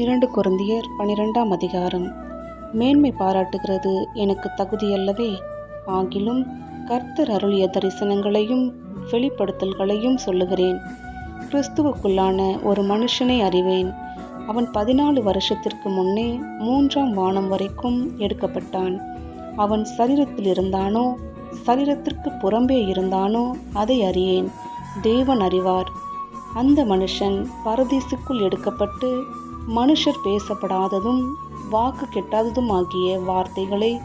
இரண்டு குருந்தியர் பனிரெண்டாம் அதிகாரம். மேன்மை பாராட்டுகிறது எனக்கு தகுதியல்லவே. ஆகிலும் கர்த்தர் அருளிய தரிசனங்களையும் வெளிப்படுத்தல்களையும் சொல்லுகிறேன். கிறிஸ்துவுக்குள்ளான ஒரு மனுஷனை அறிவேன். அவன் பதினாலு வருஷத்திற்கு முன்னே மூன்றாம் வானம் வரைக்கும் எடுக்கப்பட்டான். அவன் சரீரத்தில் இருந்தானோ சரீரத்திற்கு புறம்பே இருந்தானோ அதை அறியேன். தேவன் அறிவார். அந்த மனுஷன் பரதீசுக்குள் எடுக்கப்பட்டு மனுஷர் பேசப்படாததும் வாக்கு கெட்டாததும் ஆகிய வார்த்தைகளை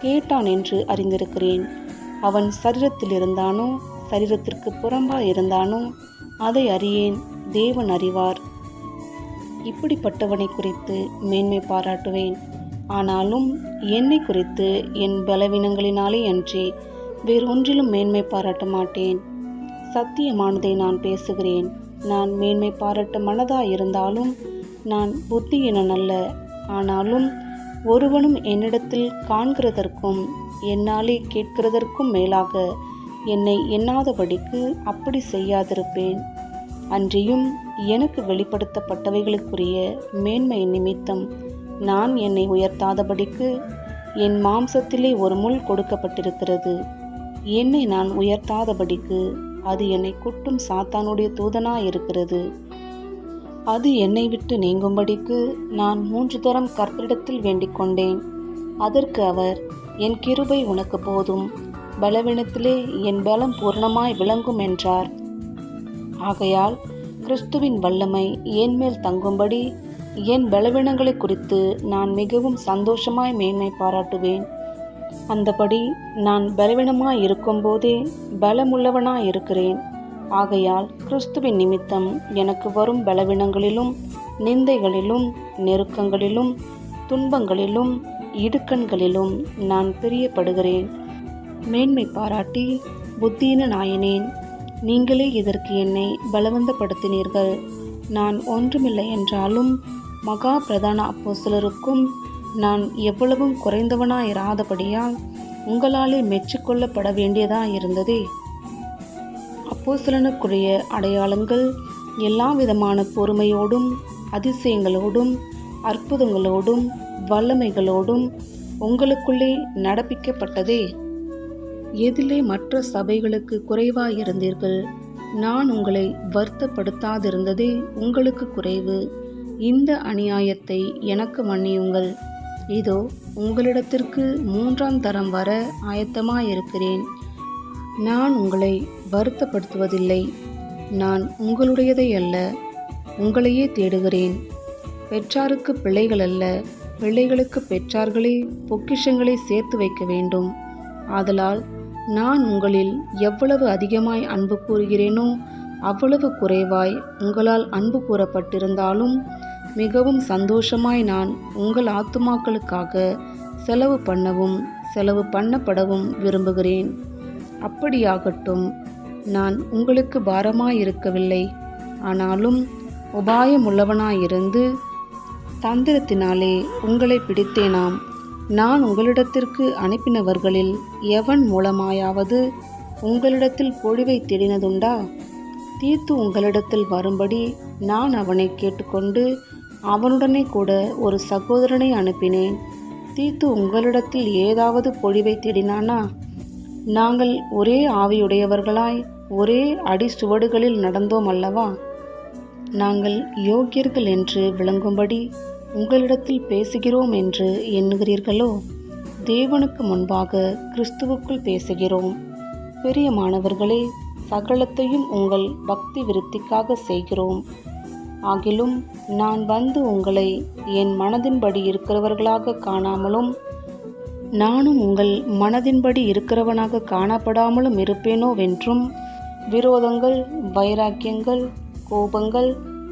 கேட்டான் என்று அறிந்திருக்கிறேன். அவன் சரீரத்தில் இருந்தானோ சரீரத்திற்கு புறம்பா இருந்தானோ அதை அறியேன் தேவன் அறிவார். இப்படிப்பட்டவனை குறித்து மேன்மை பாராட்டுவேன். ஆனாலும் என்னை குறித்து என் பலவீனங்களினாலே அன்றி வேறொன்றிலும் மேன்மை பாராட்ட மாட்டேன். சத்தியமானதை நான் பேசுகிறேன். நான் மேன்மை பாராட்ட மனதாக இருந்தாலும் நான் புத்தியினன் அல்ல. ஆனாலும் ஒருவனும் என்னிடத்தில் காண்கிறதற்கும் என்னாலே கேட்கிறதற்கும் மேலாக என்னை எண்ணாதபடிக்கு அப்படி செய்யாதிருப்பேன். அன்றியும் எனக்கு வெளிப்படுத்தப்பட்டவைகளுக்குரிய மேன்மை நிமித்தம் நான் என்னை உயர்த்தாதபடிக்கு என் மாம்சத்திலே ஒரு முள் கொடுக்கப்பட்டிருக்கிறது. என்னை நான் உயர்த்தாதபடிக்கு அது என்னை குட்டும் சாத்தானுடைய தூதனாயிருக்கிறது. அது என்னை விட்டு நீங்கும்படிக்கு நான் மூன்று தரம் கர்த்தரிடத்தில் வேண்டிக் கொண்டேன். அதற்கு அவர் என் கிருபை உனக்கு போதும். பலவீனத்திலே என் பலம் பூர்ணமாய் விளங்கும் என்றார். ஆகையால் கிறிஸ்துவின் வல்லமை என் மேல் தங்கும்படி என் பலவீனங்களை குறித்து நான் மிகவும் சந்தோஷமாய் மேன்மை பாராட்டுவேன். அந்தபடி நான் பலவீனமாய் இருக்கும்போதே பலமுள்ளவனாய் இருக்கிறேன். ஆகையால் கிறிஸ்துவின் நிமித்தம் எனக்கு வரும் பலவீனங்களிலும் நிந்தைகளிலும் நெருக்கங்களிலும் துன்பங்களிலும் இடுக்கண்களிலும் நான் பிரியப்படுகிறேன். மேன்மை பாராட்டி புத்தீன நாயனேன். நீங்களே இதற்கு என்னை பலவந்தப்படுத்தினீர்கள். நான் ஒன்றுமில்லை என்றாலும் மகா பிரதான அப்போஸ்தலருக்கும் நான் எவ்வளவும் குறைந்தவனாயிராதபடியால் உங்களாலே மெச்சிக்கொள்ளப்பட வேண்டியதாக இருந்ததே அப்போசலனுக்குரிய அடையாளங்கள் எல்லா விதமான பொறுமையோடும் அதிசயங்களோடும் அற்புதங்களோடும் வல்லமைகளோடும் உங்களுக்குள்ளே நடப்பிக்கப்பட்டதே. எதிலே மற்ற சபைகளுக்கு குறைவாயிருந்தீர்கள். நான் உங்களை வருத்தப்படுத்தாதிருந்ததே உங்களுக்கு குறைவு. இந்த அநியாயத்தை எனக்கு மன்னியுங்கள். இதோ உங்களிடத்திற்கு மூன்றாம் தரம் வர ஆயத்தமாயிருக்கிறேன். நான் உங்களை வருத்தப்படுத்துவதில்லை. நான் உங்களுடையதை அல்ல உங்களையே தேடுகிறேன். பெற்றாருக்கு பிள்ளைகள் அல்ல பிள்ளைகளுக்கு பெற்றார்களே பொக்கிஷங்களை சேர்த்து வைக்க வேண்டும். ஆதலால் நான் உங்களில் எவ்வளவு அதிகமாய் அன்பு கூறுகிறேனோ அவ்வளவு குறைவாய் உங்களால் அன்பு கூறப்பட்டிருந்தாலும் மிகவும் சந்தோஷமாய் நான் உங்கள் ஆத்துமாக்களுக்காக செலவு பண்ணவும் செலவு பண்ணப்படவும் விரும்புகிறேன். அப்படியாகட்டும். நான் உங்களுக்கு பாரமாயிருக்கவில்லை. ஆனாலும் உபாயமுள்ளவனாயிருந்து தந்திரத்தினாலே உங்களை பிடித்தேனாம். நான் உங்களிடத்திற்கு அனுப்பினவர்களில் எவன் மூலமாயாவது உங்களிடத்தில் பொழிவை தேடினதுண்டா? தீத்து உங்களிடத்தில் வரும்படி நான் அவனை கேட்டுக்கொண்டு அவனுடனே கூட ஒரு சகோதரனை அனுப்பினேன். தீத்து உங்களிடத்தில் ஏதாவது பொழிவை தேடினானா? நாங்கள் ஒரே ஆவியுடையவர்களாய் ஒரே அடிச்சுவடுகளில் நடந்தோம் அல்லவா? நாங்கள் யோக்கியர்கள் என்று விளங்கும்படி உங்களிடத்தில் பேசுகிறோம் என்று எண்ணுகிறீர்களோ? தேவனுக்கு முன்பாக கிறிஸ்துவுக்குள் பேசுகிறோம். பெரிய மாணவர்களே சகலத்தையும் உங்கள் பக்தி விருத்திக்காக செய்கிறோம். ஆகிலும் நான் வந்து உங்களை என் மனதின்படி இருக்கிறவர்களாக காணாமலும் நானும் உங்கள் மனதின்படி இருக்கிறவனாக காணப்படாமலும் இருப்பேனோவென்றும் விரோதங்கள் வைராக்கியங்கள் கோபங்கள்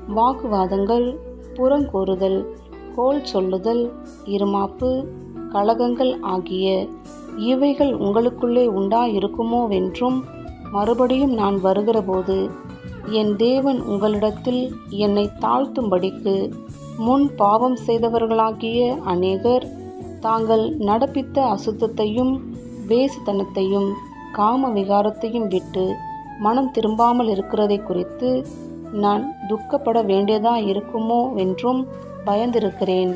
வாக்குவாதங்கள் புறங்கூறுதல் கோல் சொல்லுதல் இருமாப்பு கலகங்கள் ஆகிய இவைகள் உங்களுக்குள்ளே உண்டாயிருக்குமோவென்றும் மறுபடியும் நான் வருகிறபோது என் தேவன் உங்களிடத்தில் என்னை தாழ்த்தும்படிக்கு முன் பாவம் செய்தவர்களாகிய அநேகர் தாங்கள் நடப்பித்த அசுத்தத்தையும் வேசுத்தனத்தையும் காம விகாரத்தையும் விட்டு மனம் திரும்பாமல் இருக்கிறதை குறித்து நான் துக்கப்பட வேண்டியதா இருக்குமோ என்றும் பயந்திருக்கிறேன்.